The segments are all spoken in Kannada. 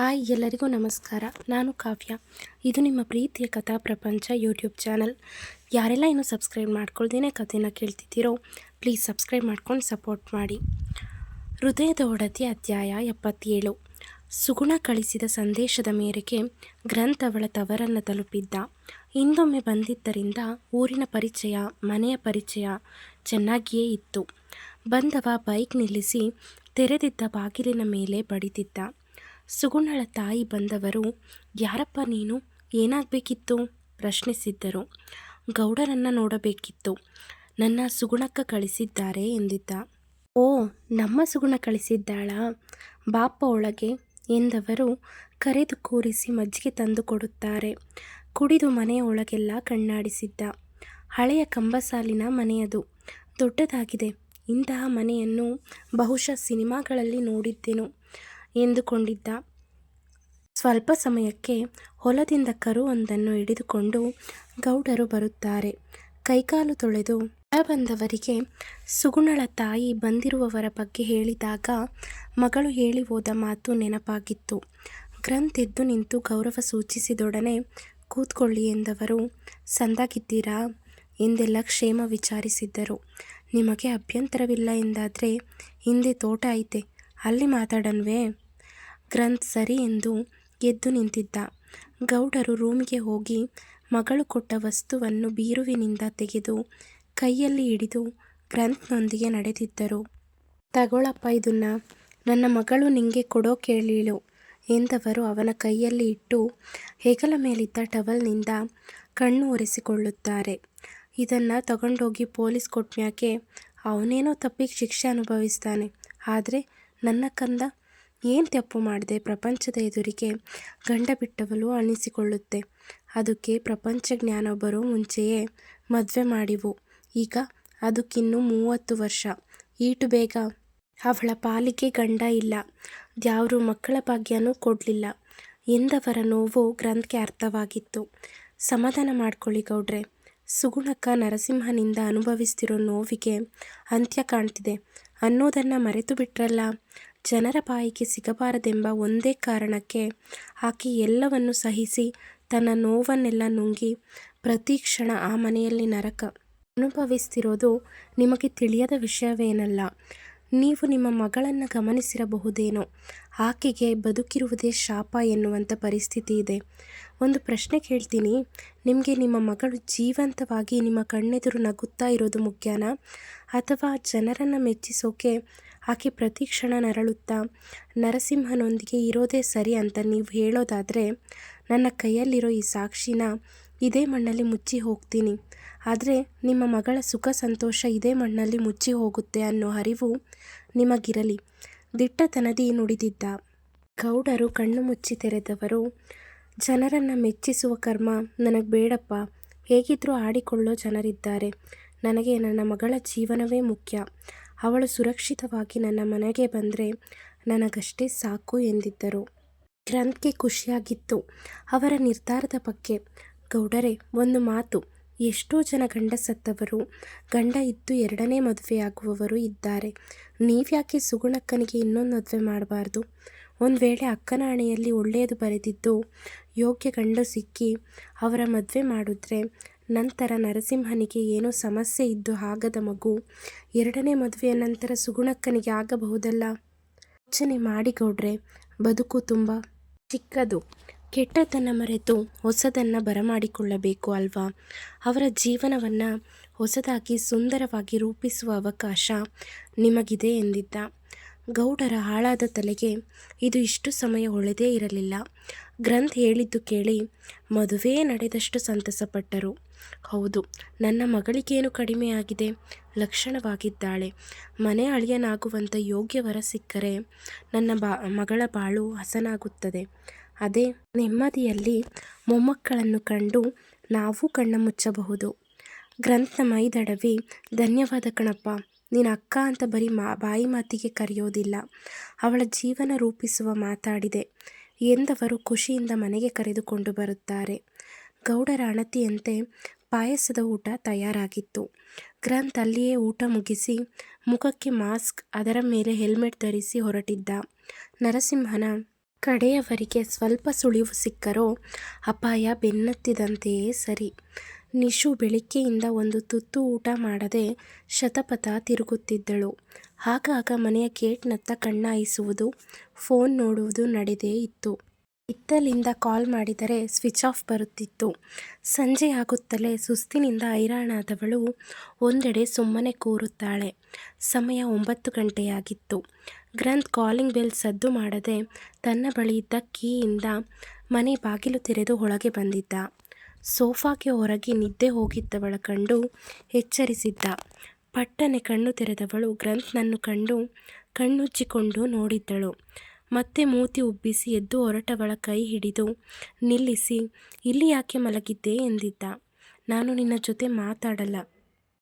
ಹಾಯ್, ಎಲ್ಲರಿಗೂ ನಮಸ್ಕಾರ. ನಾನು ಕಾವ್ಯ. ಇದು ನಿಮ್ಮ ಪ್ರೀತಿಯ ಕಥಾ ಪ್ರಪಂಚ ಯೂಟ್ಯೂಬ್ ಚಾನಲ್. ಯಾರೆಲ್ಲ ಇನ್ನೂ ಸಬ್ಸ್ಕ್ರೈಬ್ ಮಾಡ್ಕೊಳ್ದೇನೆ ಕಥೆನ ಕೇಳ್ತಿದ್ದೀರೋ, ಪ್ಲೀಸ್ ಸಬ್ಸ್ಕ್ರೈಬ್ ಮಾಡ್ಕೊಂಡು ಸಪೋರ್ಟ್ ಮಾಡಿ. ಹೃದಯದ ಒಡತಿ ಅಧ್ಯಾಯ ಎಪ್ಪತ್ತೇಳು. ಸುಗುಣ ಕಳಿಸಿದ ಸಂದೇಶದ ಮೇರೆಗೆ ಗ್ರಂಥವಳ ತವರನ್ನು ತಲುಪಿದ್ದ. ಹಿಂದೊಮ್ಮೆ ಬಂದಿದ್ದರಿಂದ ಊರಿನ ಪರಿಚಯ, ಮನೆಯ ಪರಿಚಯ ಚೆನ್ನಾಗಿಯೇ ಇತ್ತು. ಬಂದವ ಬೈಕ್ ನಿಲ್ಲಿಸಿ ತೆರೆದಿದ್ದ ಬಾಗಿಲಿನ ಮೇಲೆ ಬಡಿದಿದ್ದ. ಸುಗುಣಳ ತಾಯಿ ಬಂದವರು, ಯಾರಪ್ಪ ನೀನು? ಏನಾಗಬೇಕಿತ್ತು? ಪ್ರಶ್ನಿಸಿದ್ದರು. ಗೌಡರನ್ನು ನೋಡಬೇಕಿತ್ತು. ನನ್ನ ಸುಗುಣಕ್ಕ ಕಳಿಸಿದ್ದಾರೆ ಎಂದಿದ್ದ. ಓ, ನಮ್ಮ ಸುಗುಣ ಕಳಿಸಿದ್ದಾಳ? ಬಾಪ ಒಳಗೆ ಎಂದವರು ಕರೆದು ಕೂರಿಸಿ ಮಜ್ಜಿಗೆ ತಂದು ಕೊಡುತ್ತಾರೆ. ಕುಡಿದು ಮನೆಯ ಒಳಗೆಲ್ಲ ಕಣ್ಣಾಡಿಸಿದ್ದ. ಹಳೆಯ ಕಂಬಸಾಲಿನ ಮನೆಯದು ದೊಡ್ಡದಾಗಿದೆ. ಇಂತಹ ಮನೆಯನ್ನು ಬಹುಶಃ ಸಿನಿಮಾಗಳಲ್ಲಿ ನೋಡಿದ್ದೆನು. ಎಂದುಕೊಂಡಿದ್ದ. ಸ್ವಲ್ಪ ಸಮಯಕ್ಕೆ ಹೊಲದಿಂದ ಕರುವೊಂದನ್ನು ಹಿಡಿದುಕೊಂಡು ಗೌಡರು ಬರುತ್ತಾರೆ. ಕೈಕಾಲು ತೊಳೆದು ಬಂದವರಿಗೆ ಸುಗುಣಳ ತಾಯಿ ಬಂದಿರುವವರ ಬಗ್ಗೆ ಹೇಳಿದಾಗ ಮಗಳು ಹೇಳಿ ಹೋದ ಮಾತು ನೆನಪಾಗಿತ್ತು. ಗ್ರಂಥ್ ಎದ್ದು ನಿಂತು ಗೌರವ ಸೂಚಿಸಿದೊಡನೆ ಕೂತ್ಕೊಳ್ಳಿ ಎಂದವರು, ಸಂದಾಗಿದ್ದೀರಾ? ಎಂದೆಲ್ಲ ಕ್ಷೇಮ ವಿಚಾರಿಸಿದ್ದರು. ನಿಮಗೆ ಅಭ್ಯಂತರವಿಲ್ಲ ಎಂದಾದರೆ ಹಿಂದೆ ತೋಟ ಐತೆ, ಅಲ್ಲಿ ಮಾತಾಡನ್ವೇ? ಗ್ರಂಥ್ ಸರಿ ಎಂದು ಎದ್ದು ನಿಂತಿದ್ದ. ಗೌಡರು ರೂಮಿಗೆ ಹೋಗಿ ಮಗಳು ಕೊಟ್ಟ ವಸ್ತುವನ್ನು ಬೀರುವಿನಿಂದ ತೆಗೆದು ಕೈಯಲ್ಲಿ ಹಿಡಿದು ಗ್ರಂಥ್ನೊಂದಿಗೆ ನಡೆದಿದ್ದರು. ತಗೊಳಪ್ಪ, ಇದನ್ನ. ನನ್ನ ಮಗಳು ನಿಂಗೆ ಕೊಡೋ ಕೇಳಿಳು ಎಂದವರು ಅವನ ಕೈಯಲ್ಲಿ ಇಟ್ಟು ಹೆಗಲ ಮೇಲಿದ್ದ ಟವಲ್ನಿಂದ ಕಣ್ಣು ಒರೆಸಿಕೊಳ್ಳುತ್ತಾರೆ. ಇದನ್ನು ತಗೊಂಡೋಗಿ ಪೊಲೀಸ್ ಕೊಟ್ಮ್ಯಾಕೆ ಅವನೇನೋ ತಪ್ಪಿಗೆ ಶಿಕ್ಷೆ ಅನುಭವಿಸ್ತಾನೆ. ಆದರೆ ನನ್ನ ಕಂದ ಏನು ತಪ್ಪು ಮಾಡಿದೆ ಪ್ರಪಂಚದ ಎದುರಿಗೆ ಗಂಡ ಬಿಟ್ಟವಳು ಅನಿಸಿಕೊಳ್ಳುತ್ತೆ. ಅದಕ್ಕೆ ಪ್ರಪಂಚ ಜ್ಞಾನ ಬರೋ ಮುಂಚೆಯೇ ಮದುವೆ ಮಾಡಿವು. ಈಗ ಅದಕ್ಕಿನ್ನೂ ಮೂವತ್ತು ವರ್ಷ. ಈಟು ಬೇಗ. ಅವಳ ಪಾಲಿಗೆ ಗಂಡ ಇಲ್ಲ. ದ್ಯಾವರು ಮಕ್ಕಳ ಭಾಗ್ಯನೂ ಕೊಡಲಿಲ್ಲ. ಎಂದವರ ನೋವು ಗ್ರಂಥಕ್ಕೆ ಅರ್ಥವಾಗಿತ್ತು. ಸಮಾಧಾನ ಮಾಡ್ಕೊಳ್ಳಿ ಗೌಡ್ರೆ. ಸುಗುಣಕ್ಕ ನರಸಿಂಹನಿಂದ ಅನುಭವಿಸ್ತಿರೋ ನೋವಿಗೆ ಅಂತ್ಯ ಕಾಣ್ತಿದೆ. ಅನ್ನೋದನ್ನು ಮರೆತು ಬಿಟ್ರಲ್ಲ. ಜನರ ಬಾಯಿಗೆ ಸಿಗಬಾರದೆಂಬ ಒಂದೇ ಕಾರಣಕ್ಕೆ ಆಕೆ ಎಲ್ಲವನ್ನು ಸಹಿಸಿ ತನ್ನ ನೋವನ್ನೆಲ್ಲ ನುಂಗಿ ಪ್ರತಿ ಕ್ಷಣ ಆ ಮನೆಯಲ್ಲಿ ನರಕ. ಅನುಭವಿಸ್ತಿರೋದು ನಿಮಗೆ ತಿಳಿಯದ ವಿಷಯವೇನಲ್ಲ. ನೀವು ನಿಮ್ಮ ಮಗಳನ್ನು ಗಮನಿಸಿರಬಹುದೇನೋ. ಆಕೆಗೆ ಬದುಕಿರುವುದೇ ಶಾಪ ಎನ್ನುವಂಥ ಪರಿಸ್ಥಿತಿ ಇದೆ. ಒಂದು ಪ್ರಶ್ನೆ ಕೇಳ್ತೀನಿ. ನಿಮಗೆ ನಿಮ್ಮ ಮಗಳು ಜೀವಂತವಾಗಿ ನಿಮ್ಮ ಕಣ್ಣೆದುರು ನಗುತ್ತಾ ಇರೋದು ಮುಖ್ಯನಾ? ಅಥವಾ ಜನರನ್ನು ಮೆಚ್ಚಿಸೋಕೆ ಆಕೆ ಪ್ರತಿ ಕ್ಷಣ ನರಳುತ್ತಾ, ನರಸಿಂಹನೊಂದಿಗೆ ಇರೋದೇ ಸರಿ ಅಂತ ನೀವು ಹೇಳೋದಾದರೆ, ನನ್ನ ಕೈಯಲ್ಲಿರೋ ಈ ಸಾಕ್ಷಿನ ಇದೇ ಮಣ್ಣಲ್ಲಿ ಮುಚ್ಚಿ ಹೋಗ್ತೀನಿ. ಆದರೆ ನಿಮ್ಮ ಮಗಳ ಸುಖ ಸಂತೋಷ ಇದೇ ಮಣ್ಣಲ್ಲಿ ಮುಚ್ಚಿ ಹೋಗುತ್ತೆ ಅನ್ನೋ ಅರಿವು ನಿಮಗಿರಲಿ. ದಿಟ್ಟತನದಿ ನುಡಿದಿದ್ದ ಗೌಡರು ಕಣ್ಣು ಮುಚ್ಚಿ ತೆರೆದವರು, ಜನರನ್ನು ಮೆಚ್ಚಿಸುವ ಕರ್ಮ ನನಗೆ ಬೇಡಪ್ಪ, ಹೇಗಿದ್ರೂ ಆಡಿಕೊಳ್ಳೋ ಜನರಿದ್ದಾರೆ. ನನಗೆ ನನ್ನ ಮಗಳ ಜೀವನವೇ ಮುಖ್ಯ. ಅವಳು ಸುರಕ್ಷಿತವಾಗಿ ನನ್ನ ಮನೆಗೆ ಬಂದರೆ ನನಗಷ್ಟೇ ಸಾಕು ಎಂದಿದ್ದರು. ಗ್ರಂಥ್ಗೆ ಖುಷಿಯಾಗಿತ್ತು. ಅವರ ನಿರ್ಧಾರದ ಬಗ್ಗೆ ಗೌಡರೇ, ಒಂದು ಮಾತು. ಎಷ್ಟೋ ಜನ ಗಂಡ ಸತ್ತವರು ಗಂಡ ಇದ್ದು ಎರಡನೇ ಮದುವೆಯಾಗುವವರು ಇದ್ದಾರೆ. ನೀವ್ಯಾಕೆ ಸುಗುಣಕ್ಕನಿಗೆ ಇನ್ನೊಂದು ಮದುವೆ ಮಾಡಬಾರ್ದು? ಒಂದು ವೇಳೆ ಅಕ್ಕನ ಹಣೆಯಲ್ಲಿ ಒಳ್ಳೆಯದು ಬರೆದಿದ್ದು ಯೋಗ್ಯ ಗಂಡ ಸಿಕ್ಕಿ ಅವರ ಮದುವೆ ಮಾಡಿದ್ರೆ ನಂತರ ನರಸಿಂಹನಿಗೆ ಏನೋ ಸಮಸ್ಯೆ ಇದ್ದು ಆಗದ ಮಗು ಎರಡನೇ ಮದುವೆಯ ನಂತರ ಸುಗುಣಕ್ಕನಿಗೆ ಆಗಬಹುದಲ್ಲ? ಯೋಚನೆ ಮಾಡಿಕೊಡ್ರೆ ಬದುಕು ತುಂಬ ಚಿಕ್ಕದು. ಕೆಟ್ಟದ್ದನ್ನು ಮರೆತು ಹೊಸದನ್ನು ಬರಮಾಡಿಕೊಳ್ಳಬೇಕು ಅಲ್ವಾ? ಅವರ ಜೀವನವನ್ನು ಹೊಸದಾಗಿ ಸುಂದರವಾಗಿ ರೂಪಿಸುವ ಅವಕಾಶ ನಿಮಗಿದೆ ಎಂದಿದ್ದ. ಗೌಡರ ಹಾಳಾದ ತಲೆಗೆ ಇದು ಇಷ್ಟು ಸಮಯ ಒಳ್ಳೆದೇ ಇರಲಿಲ್ಲ. ಗ್ರಂಥ್ ಹೇಳಿದ್ದು ಕೇಳಿ ಮದುವೆ ನಡೆದಷ್ಟು ಸಂತಸಪಟ್ಟರು. ಹೌದು, ನನ್ನ ಮಗಳಿಗೇನು ಕಡಿಮೆಯಾಗಿದೆ? ಲಕ್ಷಣವಾಗಿದ್ದಾಳೆ. ಮನೆ ಅಳಿಯನಾಗುವಂಥ ಯೋಗ್ಯವರ ಸಿಕ್ಕರೆ ನನ್ನ ಬಾ, ಮಗಳ ಬಾಳು ಹಸನಾಗುತ್ತದೆ. ಅದೇ ನೆಮ್ಮದಿಯಲ್ಲಿ ಮೊಮ್ಮಕ್ಕಳನ್ನು ಕಂಡು ನಾವು ಕಣ್ಣ ಮುಚ್ಚಬಹುದು. ಗ್ರಂಥ ಮೈದಡವಿ, ಧನ್ಯವಾದ ಕಣಪ್ಪ ನೀನು ಅಕ್ಕ ಅಂತ ಬರೀ ಮಾ, ಬಾಯಿ ಮಾತಿಗೆ ಕರೆಯೋದಿಲ್ಲ. ಅವಳ ಜೀವನ ರೂಪಿಸುವ ಮಾತಾಡಿದೆ. ಎಂದವರು ಖುಷಿಯಿಂದ ಮನೆಗೆ ಕರೆದುಕೊಂಡು ಬರುತ್ತಾರೆ. ಗೌಡರ ಅಣತಿಯಂತೆ ಪಾಯಸದ ಊಟ ತಯಾರಾಗಿತ್ತು. ಗ್ರಂಥ್ ಅಲ್ಲಿಯೇ ಊಟ ಮುಗಿಸಿ ಮುಖಕ್ಕೆ ಮಾಸ್ಕ್, ಅದರ ಮೇಲೆ ಹೆಲ್ಮೆಟ್ ಧರಿಸಿ ಹೊರಟಿದ್ದ ನರಸಿಂಹನ ಕಡೆಯವರಿಗೆ ಸ್ವಲ್ಪ ಸುಳಿವು ಸಿಕ್ಕರೂ ಅಪಾಯ ಬೆನ್ನತ್ತಿದಂತೆಯೇ ಸರಿ. ನಿಶು ಬೆಳಿಗ್ಗೆಯಿಂದ ಒಂದು ತುತ್ತು ಊಟ ಮಾಡದೆ ಶತಪಥ ತಿರುಗುತ್ತಿದ್ದಳು. ಆಗಾಗ ಮನೆಯ ಗೇಟ್ನತ್ತ ಕಣ್ಣಾಯಿಸುವುದು ಫೋನ್ ನೋಡುವುದು ನಡೆದೇ ಇತ್ತು. ಇತ್ತಲಿಂದ ಕಾಲ್ ಮಾಡಿದರೆ ಸ್ವಿಚ್ ಆಫ್ ಬರುತ್ತಿತ್ತು. ಸಂಜೆಯಾಗುತ್ತಲೇ ಸುಸ್ತಿನಿಂದ ಹೈರಾಣಾದವಳು ಒಂದೆಡೆ ಸುಮ್ಮನೆ ಕೂರುತ್ತಾಳೆ. ಸಮಯ ಒಂಬತ್ತು ಗಂಟೆಯಾಗಿತ್ತು. ಗ್ರಂಥ್ ಕಾಲಿಂಗ್ ಬೆಲ್ ಸದ್ದು ಮಾಡದೆ ತನ್ನ ಬಳಿ ಇದ್ದ ಕೀಯಿಂದ ಮನೆ ಬಾಗಿಲು ತೆರೆದು ಒಳಗೆ ಬಂದಿದ್ದ. ಸೋಫಾಗೆ ಹೊರಗೆ ನಿದ್ದೆ ಹೋಗಿದ್ದವಳ ಕಂಡು ಎಚ್ಚರಿಸಿದ್ದ. ಪಟ್ಟನೆ ಕಣ್ಣು ತೆರೆದವಳು ಗ್ರಂಥ್ನನ್ನು ಕಂಡು ಕಣ್ಣುಚ್ಚಿಕೊಂಡು ನೋಡಿದ್ದಳು. ಮತ್ತೆ ಮೂತಿ ಉಬ್ಬಿಸಿ ಎದ್ದು ಹೊರಟವಳ ಕೈ ಹಿಡಿದು ನಿಲ್ಲಿಸಿ, ಇಲ್ಲಿ ಯಾಕೆ ಮಲಗಿದ್ದೆ? ಎಂದಿದ್ದ. ನಾನು ನಿನ್ನ ಜೊತೆ ಮಾತಾಡಲ್ಲ.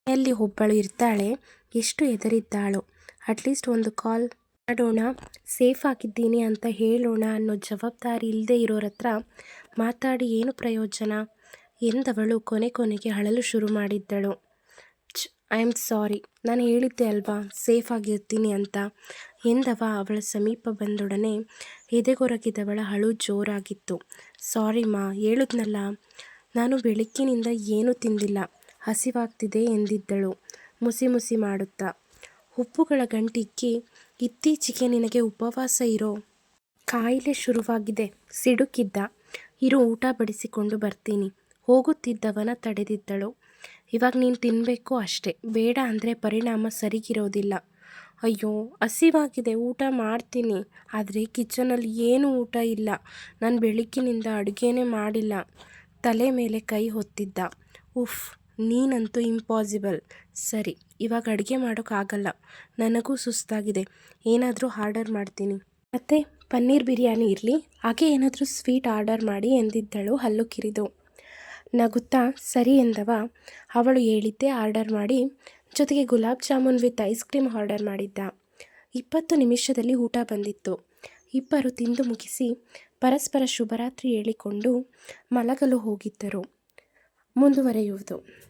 ಮನೆಯಲ್ಲಿ ಒಬ್ಬಳು ಇರ್ತಾಳೆ. ಎಷ್ಟು ಹೆದರಿದ್ದಾಳು. ಅಟ್ಲೀಸ್ಟ್ ಒಂದು ಕಾಲ್ ಮಾಡೋಣ. ಸೇಫ್ ಆಗಿದ್ದೀನಿ ಅಂತ ಹೇಳೋಣ ಅನ್ನೋ ಜವಾಬ್ದಾರಿ ಇಲ್ಲದೆ ಇರೋರ ಹತ್ರ ಮಾತಾಡಿ ಏನು ಪ್ರಯೋಜನ? ಎಂದವಳು ಕೊನೆ ಕೊನೆಗೆ ಅಳಲು ಶುರು ಮಾಡಿದ್ದಳು. ಛ್ ಐ ಆಮ್ ಸಾರಿ ನಾನು ಹೇಳಿದ್ದೆ ಅಲ್ವಾ ಸೇಫ್ ಆಗಿರ್ತೀನಿ ಅಂತ. ಎಂದವ ಅವಳ ಸಮೀಪ ಬಂದೊಡನೆ ಎದೆಗೊರಗಿದವಳ ಅಳು ಜೋರಾಗಿತ್ತು. ಸಾರಿ ಮಾ, ಹೇಳಿದ್ನಲ್ಲ, ನಾನು ಬೆಳಗ್ಗಿನಿಂದ ಏನೂ ತಿಂದಿಲ್ಲ, ಹಸಿವಾಗ್ತಿದೆ ಎಂದಿದ್ದಳು, ಮುಸಿ ಮುಸಿ ಮಾಡುತ್ತಾ. ಉಪ್ಪುಗಳ ಗಂಟಿಕ್ಕಿ ಇತ್ತೀಚೆಗೆ ನಿನಗೆ ಉಪವಾಸ ಇರೋ ಕಾಯಿಲೆ ಶುರುವಾಗಿದೆ, ಸಿಡುಕಿದ್ದ. ಇರು, ಊಟ ಬಡಿಸಿಕೊಂಡು ಬರ್ತೀನಿ. ಹೋಗುತ್ತಿದ್ದವನ ತಡೆದಿದ್ದಳು. ಇವಾಗ ನೀನು ತಿನ್ನಬೇಕು ಅಷ್ಟೇ. ಬೇಡ ಅಂದರೆ ಪರಿಣಾಮ ಸರಿಗಿರೋದಿಲ್ಲ. ಅಯ್ಯೋ, ಹಸಿವಾಗಿದೆ. ಊಟ ಮಾಡ್ತೀನಿ. ಆದರೆ ಕಿಚನಲ್ಲಿ ಏನೂ ಊಟ ಇಲ್ಲ. ನಾನು ಬೆಳಗ್ಗಿನಿಂದ ಅಡುಗೆನೇ ಮಾಡಿಲ್ಲ. ತಲೆ ಮೇಲೆ ಕೈ ಹೊತ್ತಿದ್ದ. ಉಫ್, ನೀನಂತೂ ಇಂಪಾಸಿಬಲ್ ಸರಿ, ಇವಾಗ ಅಡುಗೆ ಮಾಡೋಕ್ಕಾಗಲ್ಲ ನನಗೂ ಸುಸ್ತಾಗಿದೆ. ಏನಾದರೂ ಆರ್ಡರ್ ಮಾಡ್ತೀನಿ. ಮತ್ತು ಪನ್ನೀರ್ ಬಿರಿಯಾನಿ ಇರಲಿ. ಹಾಗೆ ಏನಾದರೂ ಸ್ವೀಟ್ ಆರ್ಡರ್ ಮಾಡಿ ಎಂದಿದ್ದಳು ಹಲ್ಲು ಕಿರಿದು ನಗುತ್ತಾ, ಸರಿ ಎಂದವ? ಅವಳು ಹೇಳಿದ್ದೆ ಆರ್ಡರ್ ಮಾಡಿ. ಜೊತೆಗೆ gulab jamun with ice cream order ಮಾಡಿದ್ದ. ಇಪ್ಪತ್ತು ನಿಮಿಷದಲ್ಲಿ ಊಟ ಬಂದಿತ್ತು. ಇಬ್ಬರು ತಿಂದು ಮುಗಿಸಿ ಪರಸ್ಪರ ಶುಭರಾತ್ರಿ ಹೇಳಿಕೊಂಡು ಮಲಗಲು ಹೋಗಿದ್ದರು. ಮುಂದುವರೆಯುವುದು.